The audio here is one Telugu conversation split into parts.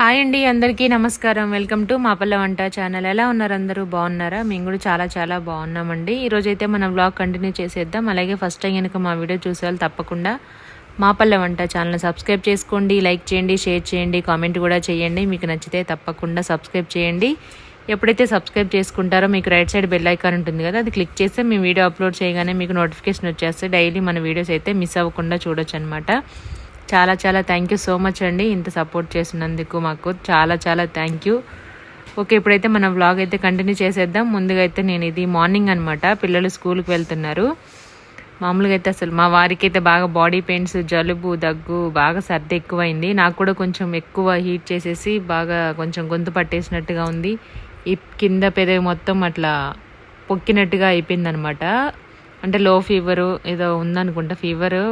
హాయ్ అండి అందరికీ నమస్కారం. వెల్కమ్ టు మాపల్ల వంట ఛానల్. ఎలా ఉన్నారు అందరూ? బాగున్నారా? మేము కూడా చాలా చాలా బాగున్నామండి. ఈరోజైతే మనం వ్లాగ్ కంటిన్యూ చేసేద్దాం. అలాగే ఫస్ట్ టైం కనుక మా వీడియో చూసే వాళ్ళు తప్పకుండా మాపల్ల వంట ఛానల్ సబ్స్క్రైబ్ చేసుకోండి లైక్ చేయండి షేర్ చేయండి కామెంట్ కూడా చేయండి. మీకు నచ్చితే తప్పకుండా సబ్స్క్రైబ్ చేయండి. ఎప్పుడైతే సబ్స్క్రైబ్ చేసుకుంటారో మీకు రైట్ సైడ్ బెల్ ఐకాన్ ఉంటుంది కదా అది క్లిక్ చేస్తే మీ వీడియో అప్లోడ్ చేయగానే మీకు నోటిఫికేషన్ వచ్చేస్తే డైలీ మన వీడియోస్ అయితే మిస్ అవ్వకుండా చూడొచ్చు అనమాట చాలా చాలా థ్యాంక్ యూ సో మచ్ అండి. ఇంత సపోర్ట్ చేసినందుకు మాకు చాలా చాలా థ్యాంక్ యూ ఓకే ఇప్పుడైతే మన వ్లాగ్ అయితే కంటిన్యూ చేసేద్దాం. ముందుగా అయితే నేను ఇది మార్నింగ్ అనమాట పిల్లలు స్కూల్కి వెళ్తున్నారు. మామూలుగా అయితే అసలు మా వారికి అయితే బాగా బాడీ పెయిన్స్ జలుబు దగ్గు బాగా సర్ది ఎక్కువైంది. నాకు కూడా కొంచెం ఎక్కువ హీట్ చేసేసి బాగా కొంచెం గొంతు పట్టేసినట్టుగా ఉంది. ఈ కింద పెదవి మొత్తం అట్లా పొక్కినట్టుగా అయిపోయింది అనమాట అంటే లో ఫీవరు ఏదో ఉందనుకుంటా ఫీవరు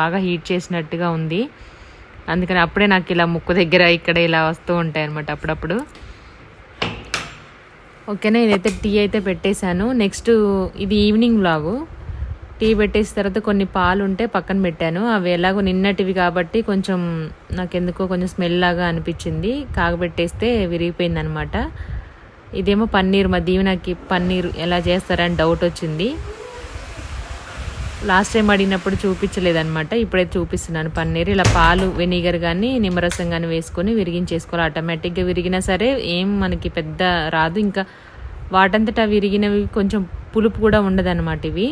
బాగా హీట్ చేసినట్టుగా ఉంది. అందుకని అప్పుడే నాకు ఇలా ముక్కు దగ్గర ఇక్కడ ఇలా వస్తూ ఉంటాయి అనమాట అప్పుడప్పుడు. ఓకేనా? ఇదైతే టీ అయితే పెట్టేశాను. నెక్స్ట్ ఇది ఈవినింగ్ లాగు టీ పెట్టేసిన తర్వాత కొన్ని పాలు ఉంటే పక్కన పెట్టాను. అవి ఎలాగో నిన్నటివి కాబట్టి కొంచెం నాకు ఎందుకో కొంచెం స్మెల్ లాగా అనిపించింది. కాగబెట్టేస్తే విరిగిపోయింది అనమాట ఇదేమో పన్నీర్ మా దీవెనకి పన్నీర్ ఎలా చేస్తారని డౌట్ వచ్చింది. లాస్ట్ టైం అడిగినప్పుడు చూపించలేదనమాట ఇప్పుడైతే చూపిస్తున్నాను. పన్నీర్ ఇలా పాలు వెనిగర్ కానీ నిమ్మరసం కానీ వేసుకొని విరిగించేసుకోవాలి. ఆటోమేటిక్గా విరిగినా సరే ఏం మనకి పెద్ద రాదు. ఇంకా వాటంతటా విరిగినవి కొంచెం పులుపు కూడా ఉండదన్నమాట ఇవి.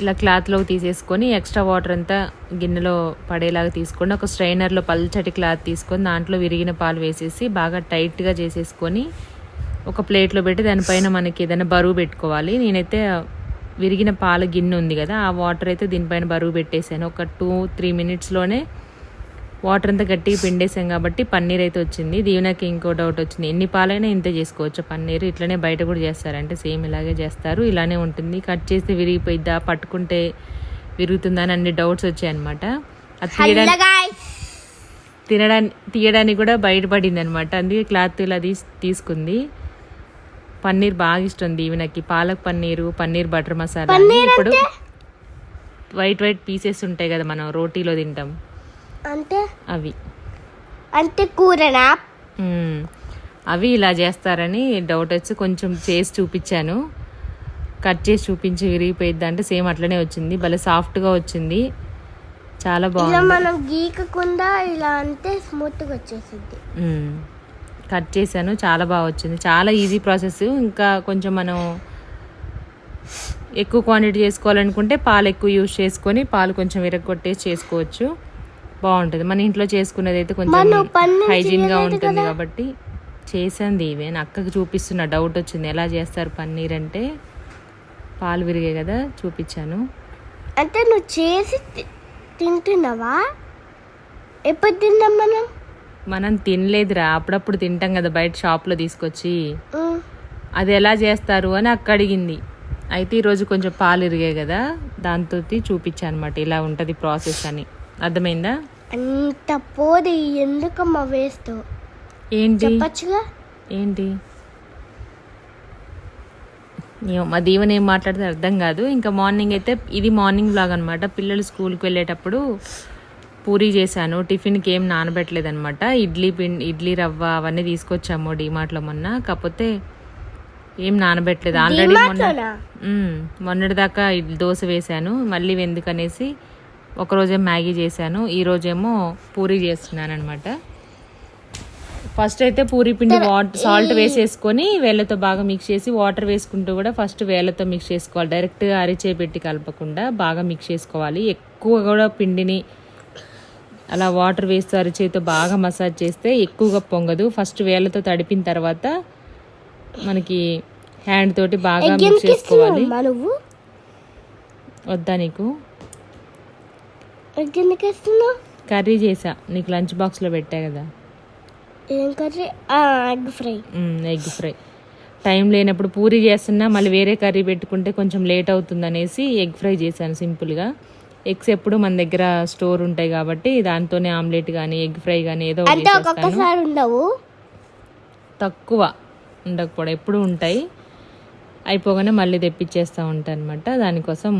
ఇలా క్లాత్లోకి తీసేసుకొని ఎక్స్ట్రా వాటర్ అంతా గిన్నెలో పడేలాగా తీసుకొని ఒక స్ట్రైనర్లో పల్చటి క్లాత్ తీసుకొని దాంట్లో విరిగిన పాలు వేసేసి బాగా టైట్గా చేసేసుకొని ఒక ప్లేట్లో పెట్టి దానిపైన మనకి ఏదైనా బరువు పెట్టుకోవాలి. నేనైతే విరిగిన పాల గిన్నె ఉంది కదా ఆ వాటర్ అయితే దీనిపైన బరువు పెట్టేశాను. ఒక టూ త్రీ మినిట్స్లోనే వాటర్ అంతా గట్టిగా పిండేసాం కాబట్టి పన్నీర్ అయితే వచ్చింది. దీవెనకి ఇంకో డౌట్ వచ్చింది ఎన్ని పాలైనా ఇంతే చేసుకోవచ్చు పన్నీర్? ఇట్లనే బయట కూడా చేస్తారంటే సేమ్ ఇలాగే చేస్తారు ఇలానే ఉంటుంది. కట్ చేస్తే విరిగిపోయిద్దా పట్టుకుంటే విరుగుతుందా అని అన్ని డౌట్స్ వచ్చాయన్నమాట అది తీయడానికి తినడానికి తీయడానికి కూడా బయటపడింది అనమాట అందుకే క్లాత్ ఇలా తీసి తీసుకుంది. పన్నీర్ బాగా ఇష్టం దీవెనకి. పాలక్ పన్నీరు పన్నీర్ బటర్ మసాలా. ఇప్పుడు వైట్ వైట్ పీసెస్ ఉంటాయి కదా మనం రోటీలో తింటాం. అంటే? అవి. అంటే కూరనా. అవి ఇలా చేస్తారని డౌట్ వచ్చి కొంచెం చేసి చూపించాను. కట్ చేసి చూపించి విరిగిపోయిద్ది అంటే సేమ్ అట్లనే వచ్చింది. భలే సాఫ్ట్గా వచ్చింది. చాలా బాగుంది. మనం గీకకుండా ఇలా అంటే స్మూత్గా వచ్చేసింది. కట్ చేశాను. చాలా బాగా వచ్చింది. చాలా ఈజీ ప్రాసెస్ ఇంకా కొంచెం మనం ఎక్కువ క్వాంటిటీ చేసుకోవాలనుకుంటే పాలు ఎక్కువ యూజ్ చేసుకొని పాలు కొంచెం విరగొట్టేసి చేసుకోవచ్చు. బాగుంటుంది. మన ఇంట్లో చేసుకునేది అయితే కొంచెం మనం పన్నీర్ హైజీన్గా చేయలేదు ఉంటుంది కాబట్టి చేశాను ఇవే నా అక్కకి చూపిస్తున్న డౌట్ వచ్చింది. ఎలా చేస్తారు పన్నీర్ అంటే? పాలు విరిగాయి కదా చూపించాను. అంటే నువ్వు చేసి తింటున్నావా? ఎప్పుడు తిందాం మనం? మనం తినలేదురా. అప్పుడప్పుడు తింటాం కదా బయట షాప్లో తీసుకొచ్చి. అది ఎలా చేస్తారు అని అక్క అడిగింది. అయితే ఈరోజు కొంచెం పాలు ఇరిగాయి కదా దాంతో చూపించాను అనమాట ఇలా ఉంటుంది ప్రాసెస్ అని. అర్థమైందా? అంత పోది ఎందుకమ్మా వేస్తావు ఏంటి? చెప్పచ్చుగా? ఏంటి? మా దీవెన ఏం మాట్లాడితే అర్థం కాదు. ఇంకా మార్నింగ్ అయితే ఇది మార్నింగ్ బ్లాగ్ అనమాట పిల్లలు స్కూల్కి వెళ్ళేటప్పుడు పూరీ చేశాను టిఫిన్కి ఏం నానబెట్టలేదు అనమాట ఇడ్లీ పిండి ఇడ్లీ రవ్వ అవన్నీ తీసుకొచ్చాము డిమార్ట్లో మొన్న. కాకపోతే ఏం నానబెట్టలేదు. ఆల్రెడీ మొన్న. మొన్నటిదాకా ఇడ్లీ దోశ వేశాను. మళ్ళీ ఎందుకనేసి ఒకరోజే మ్యాగీ చేశాను. ఈ రోజేమో పూరీ చేస్తున్నాను అనమాట ఫస్ట్ అయితే పూరి పిండి వాటర్ సాల్ట్ వేసేసుకొని వేళ్ళతో బాగా మిక్స్ చేసి వాటర్ వేసుకుంటూ కూడా ఫస్ట్ వేళ్ళతో మిక్స్ చేసుకోవాలి. డైరెక్ట్గా అరిచే పెట్టి కలపకుండా బాగా మిక్స్ చేసుకోవాలి. ఎక్కువ కూడా పిండిని అలా వాటర్ వేస్తూ అరిచేతో బాగా మసాజ్ చేస్తే ఎక్కువగా పొంగదు. ఫస్ట్ వేళ్ళతో తడిపిన తర్వాత మనకి హ్యాండ్ తోటి బాగా మిక్స్ చేసుకోవాలి. వద్దా నీకు? కర్రీ చేసా. నీకు లంచ్ బాక్స్లో పెట్టా కదా. ఏం curry? Egg fry egg fry time లేనప్పుడు పూరి చేస్తున్నా మళ్ళీ వేరే కర్రీ పెట్టుకుంటే కొంచెం లేట్ అవుతుంది అనేసి ఎగ్ ఫ్రై చేశాను సింపుల్గా. ఎగ్స్ ఎప్పుడు మన దగ్గర స్టోర్ ఉంటాయి కాబట్టి దాంతోనే ఆమ్లెట్ కానీ ఎగ్ ఫ్రై కానీ ఏదో ఉండవు. తక్కువ ఉండకపోవడం ఎప్పుడు ఉంటాయి. అయిపోగానే మళ్ళీ తెప్పించేస్తూ ఉంటాను అనమాట దానికోసం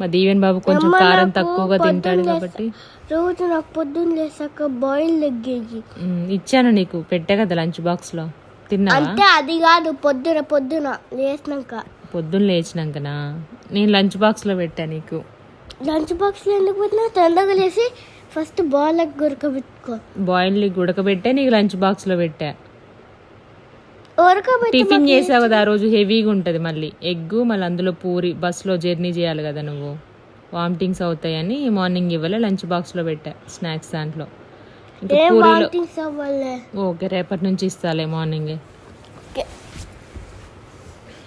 మా దీవెన్ బాబు కొంచెం కారం తక్కువగా తింటాడు కాబట్టి. రోజు నాకు పొద్దున్న లేసాక బాయిల్ తగ్గేది ఉమ్, ఇచ్చాను నీకు పెట్టా కదా లంచ్ బాక్స్లో తిన్నావా? అంటే అది కాదు పొద్దున పొద్దున లేసినాక. పొద్దున్న లేచినాకనా? నేను లంచ్ బాక్స్లో పెట్టా నీకు. లంచ్ బాక్స్లో ఎందుకు పెట్టినా తొందరగా లేసి ఫస్ట్ బాల్ ఉడకబెట్టుకో బాయిల్ ఉడకబెట్టా నీకు లంచ్ బాక్స్లో పెట్టా. ఉడకబెట్టి టిఫిన్ చేసావు కదా ఆ రోజు హెవీగా ఉంటుంది మళ్ళీ. ఎగ్గు మళ్ళీ అందులో పూరి బస్సులో జర్నీ చేయాలి కదా నువ్వు. వామిటింగ్స్ అవుతాయని మార్నింగ్ ఇవ్వలే లంచ్ బాక్స్లో పెట్టా స్నాక్స్ దాంట్లో. ఇంకా ఏం పూరీలో వామిటింగ్స్ అవ్వలే. ఓకే రేపటి నుంచి ఇస్తాలే మార్నింగే.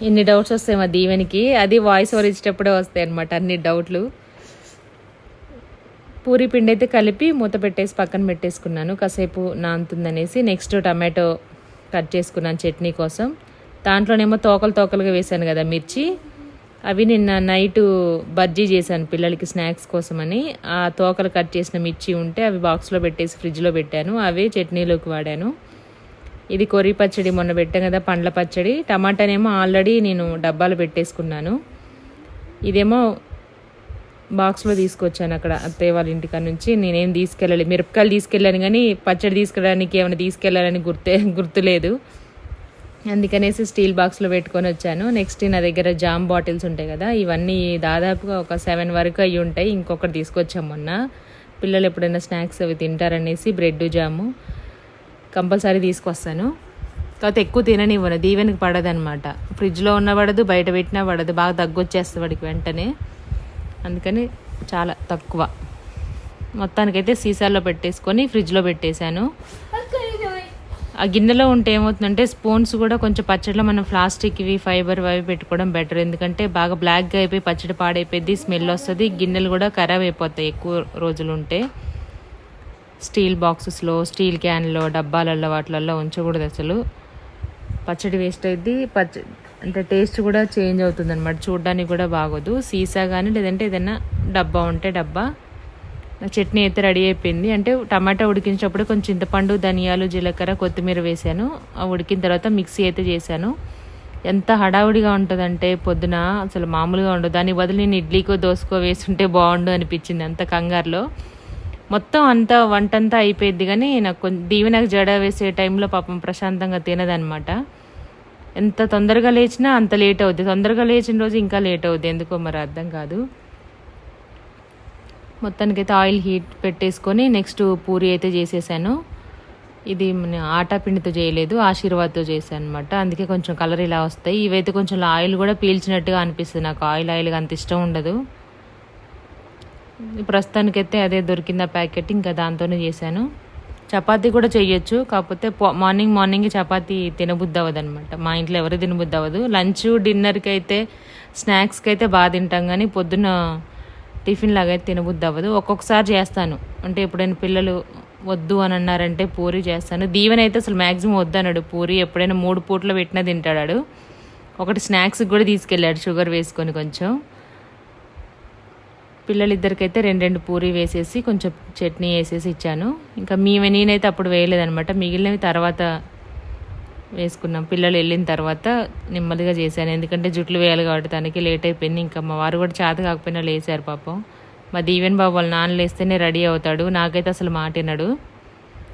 ఎన్ని డౌట్స్ వస్తాయి మా దీవెనికి. అది వాయిస్ ఓవర్ ఇచ్చేటప్పుడే వస్తాయి అనమాట అన్ని డౌట్లు. పూరి పిండి అయితే కలిపి మూత పెట్టేసి పక్కన పెట్టేసుకున్నాను. కాసేపు నానుతుందనేసి నెక్స్ట్ టమాటో కట్ చేసుకున్నాను చట్నీ కోసం. దాంట్లోనేమో తోకలు తోకలుగా వేసాను కదా మిర్చి. అవి నిన్న నైట్ బజ్జీ చేశాను పిల్లలకి స్నాక్స్ కోసమని. ఆ తోకలు కట్ చేసిన మిర్చి ఉంటే అవి బాక్స్లో పెట్టేసి ఫ్రిడ్జ్లో పెట్టాను. అవే చట్నీలోకి వాడాను. ఇది కొరి పచ్చడి మొన్న పెట్టాం కదా పండ్ల పచ్చడి. టమాటానేమో ఆల్రెడీ నేను డబ్బాలు పెట్టేసుకున్నాను. ఇదేమో బాక్స్లో తీసుకొచ్చాను అక్కడ అత్తయ్య వాళ్ళ ఇంటికాడ నుంచి. నేనేం తీసుకెళ్ళాలి. మిరపకాయలు తీసుకెళ్ళాను కానీ పచ్చడి తీసుకెళ్ళడానికి ఏమైనా తీసుకెళ్ళాలని గుర్తే గుర్తులేదు. అందుకనేసి స్టీల్ బాక్స్లో పెట్టుకొని వచ్చాను. నెక్స్ట్ నా దగ్గర జామ్ బాటిల్స్ ఉంటాయి కదా ఇవన్నీ దాదాపుగా ఒక సెవెన్ వరకు అయ్యి ఉంటాయి. ఇంకొకటి తీసుకొచ్చాం మొన్న. పిల్లలు ఎప్పుడైనా స్నాక్స్ అవి తింటారనేసి బ్రెడ్ జాము కంపల్సరీ తీసుకొస్తాను. కాకపోతే ఎక్కువ తిననివ్వను. దీవెనకి పడదనమాట. ఫ్రిడ్జ్లో ఉన్న పడదు బయట పెట్టినా పడదు. బాగా దగ్గొచ్చేస్తుంది వాడికి వెంటనే. అందుకని చాలా తక్కువ. మొత్తానికైతే సీసాల్లో పెట్టేసుకొని ఫ్రిడ్జ్లో పెట్టేశాను. ఆ గిన్నెలో ఉంటే ఏమవుతుందంటే స్పూన్స్ కూడా కొంచెం పచ్చడిలో మనం ప్లాస్టిక్ ఇవి ఫైబర్ అవి పెట్టుకోవడం బెటర్. ఎందుకంటే బాగా బ్లాక్గా అయిపోయి పచ్చడి పాడైపోయింది స్మెల్ వస్తుంది గిన్నెలు కూడా ఖరాబ్ అయిపోతాయి ఎక్కువ రోజులు ఉంటే. స్టీల్ బాక్సెస్లో స్టీల్ క్యాన్లో డబ్బాలలో వాటిలలో ఉంచకూడదు అసలు. పచ్చడి వేస్ట్ అయింది పచ్చ అంటే టేస్ట్ కూడా చేంజ్ అవుతుంది అనమాట చూడడానికి కూడా బాగోదు. సీసా కానీ లేదంటే ఏదైనా డబ్బా ఉంటే డబ్బా. నా చట్నీ అయితే రెడీ అయిపోయింది. అంటే టమాటా ఉడికించినప్పుడు కొంచెం చింతపండు ధనియాలు జీలకర్ర కొత్తిమీర వేసాను ఆ ఉడికిన తర్వాత మిక్సీ అయితే చేశాను. ఎంత హడావుడిగా ఉంటుందంటే పొద్దున అసలు మామూలుగా ఉండదు. దాని బదులు నేను ఇడ్లీకో దోసకో వేసుంటే బాగుండు అనిపించింది అంత కంగారులో. మొత్తం అంతా వంట అంతా అయిపోయింది కానీ నాకు కొంచెం దీవెనకు జడ వేసే టైంలో పాపం ప్రశాంతంగా తినదనమాట ఎంత తొందరగా లేచినా అంత లేట్ అవుద్ది. తొందరగా లేచిన రోజు ఇంకా లేట్ అవుద్ది. ఎందుకో మరి అర్థం కాదు. మొత్తానికైతే ఆయిల్ హీట్ పెట్టేసుకొని నెక్స్ట్ పూరి అయితే చేసేసాను. ఇది మన ఆటా పిండితో చేయలేదు ఆశీర్వాద్తో చేశాను అనమాట అందుకే కొంచెం కలర్ ఇలా వస్తాయి. ఇవైతే కొంచెం ఆయిల్ కూడా పీల్చినట్టుగా అనిపిస్తుంది నాకు. ఆయిల్ ఆయిల్గా అంత ఇష్టం ఉండదు. ప్రస్తుతానికైతే అదే దొరికింది ఆ ప్యాకెట్. ఇంకా దాంతోనే చేశాను. చపాతీ కూడా చేయొచ్చు కాకపోతే మార్నింగ్ మార్నింగ్ చపాతీ తినబుద్ధి అవ్వదు అనమాట మా ఇంట్లో ఎవరు తినబుద్ధి అవ్వదు లంచ్ డిన్నర్కి అయితే స్నాక్స్కి అయితే బాగా తింటాం కానీ పొద్దున్న టిఫిన్ లాగా అయితే తినబుద్ధి అవ్వదు ఒక్కొక్కసారి చేస్తాను. అంటే ఎప్పుడైనా పిల్లలు వద్దు అని అన్నారంటే పూరి చేస్తాను. దీవెన అయితే అసలు మ్యాక్సిమం వద్దు అన్నాడు పూరి ఎప్పుడైనా మూడు పూట్లో పెట్టినా తింటాడు ఒకటి స్నాక్స్కి కూడా తీసుకెళ్ళాడు. షుగర్ వేసుకొని కొంచెం. పిల్లలిద్దరికైతే రెండు రెండు పూరి వేసేసి కొంచెం చట్నీ వేసేసి ఇచ్చాను. ఇంకా మేము నేనైతే అప్పుడు వేయలేదనమాట మిగిలినవి తర్వాత వేసుకున్నాం. పిల్లలు వెళ్ళిన తర్వాత నెమ్మదిగా చేశాను. ఎందుకంటే జుట్లు వేయాలి కాబట్టి తనకి లేట్ అయిపోయింది. ఇంకా మా వారు కూడా చేత కాకపోయినా లేచారు పాపం. మా దీవెన్ బాబు వాళ్ళ నాన్న లేస్తేనే రెడీ అవుతాడు. నాకైతే అసలు మాటినడు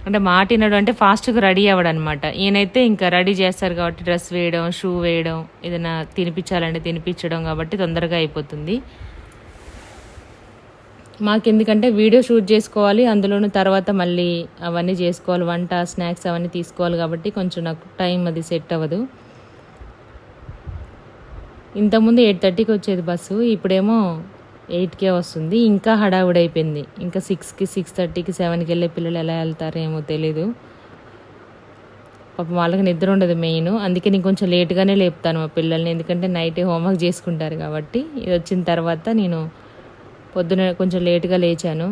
అంటే మాటినడు అంటే ఫాస్ట్గా రెడీ అవ్వడనమాట ఈయనైతే ఇంకా రెడీ చేస్తారు కాబట్టి డ్రెస్ వేయడం షూ వేయడం ఏదైనా తినిపించాలంటే తినిపించడం కాబట్టి తొందరగా అయిపోతుంది. మాకెందుకంటే వీడియో షూట్ చేసుకోవాలి అందులోనూ తర్వాత మళ్ళీ అవన్నీ చేసుకోవాలి వంట స్నాక్స్ అవన్నీ తీసుకోవాలి కాబట్టి కొంచెం నాకు టైం అది సెట్ అవ్వదు. ఇంతకుముందు ఎయిట్ థర్టీకి వచ్చేది బస్సు ఇప్పుడేమో ఎయిట్కే వస్తుంది. ఇంకా హడావుడి అయిపోయింది. ఇంకా సిక్స్కి సిక్స్ థర్టీకి సెవెన్కి వెళ్ళే పిల్లలు ఎలా వెళ్తారో ఏమో తెలీదు. పాపం వాళ్ళకి నిద్ర ఉండదు మెయిన్. అందుకే నేను కొంచెం లేట్గానే లేపుతాను మా పిల్లల్ని. ఎందుకంటే నైట్ హోంవర్క్ చేసుకుంటారు కాబట్టి. ఇది వచ్చిన తర్వాత నేను పొద్దున కొంచెం లేటుగా లేచాను.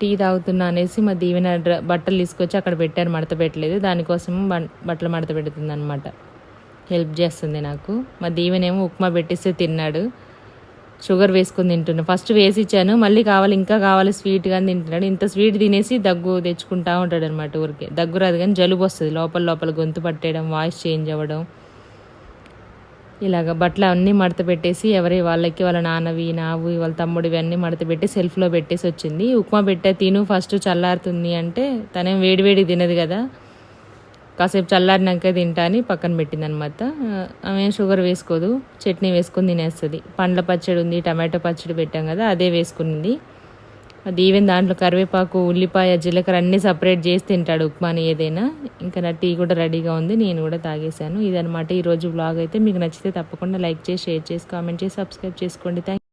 టీ తాగుతున్నా అనేసి మా దీవెన డ్ర బట్టలు తీసుకొచ్చి అక్కడ పెట్టాను మడత పెట్టలేదు. దానికోసం బట్టలు మడత పెడుతుంది అనమాట హెల్ప్ చేస్తుంది నాకు. మా దీవెనేమో ఉప్మా పెట్టిస్తే తిన్నాడు. షుగర్ వేసుకొని తింటున్నా. ఫస్ట్ వేసి ఇచ్చాను మళ్ళీ కావాలి ఇంకా కావాలి స్వీట్గా తింటున్నాడు. ఇంత స్వీట్ తినేసి దగ్గు తెచ్చుకుంటా ఉంటాడు అనమాట ఊరికే. దగ్గు రాదు కానీ జలుబు వస్తుంది. లోపల లోపల గొంతు పట్టేయడం వాయిస్ చేంజ్ అవ్వడం. ఇలాగ బట్టలు అన్నీ మడత పెట్టేసి ఎవరి వాళ్ళకి వాళ్ళ నాన్నవి నావి వాళ్ళ తమ్ముడివి అన్నీ మడత పెట్టి సెల్ఫ్లో పెట్టేసి వచ్చింది. ఉప్మా పెట్టే తిను ఫస్ట్ చల్లారుతుంది అంటే తనేం వేడివేడి తినదు కదా. కాసేపు చల్లారినాక తింటా అని పక్కన పెట్టింది అనమాట ఆమె షుగర్ వేసుకోదు చట్నీ వేసుకొని తినేస్తుంది. పండ్ల పచ్చడి ఉంది టమాటో పచ్చడి పెట్టాం కదా అదే వేసుకునింది అది ఈవెన్ దాంట్లో కరివేపాకు ఉల్లిపాయ జీలకర్ర అన్నీ సపరేట్ చేసి తింటాడు ఉప్మాని ఏదైనా. ఇంకా నా టీ కూడా రెడీగా ఉంది నేను కూడా తాగేశాను. ఇదనమాట ఈరోజు బ్లాగ్ అయితే. మీకు నచ్చితే తప్పకుండా లైక్ చేసి షేర్ చేసి కామెంట్ చేసి సబ్స్క్రైబ్ చేసుకోండి. థ్యాంక్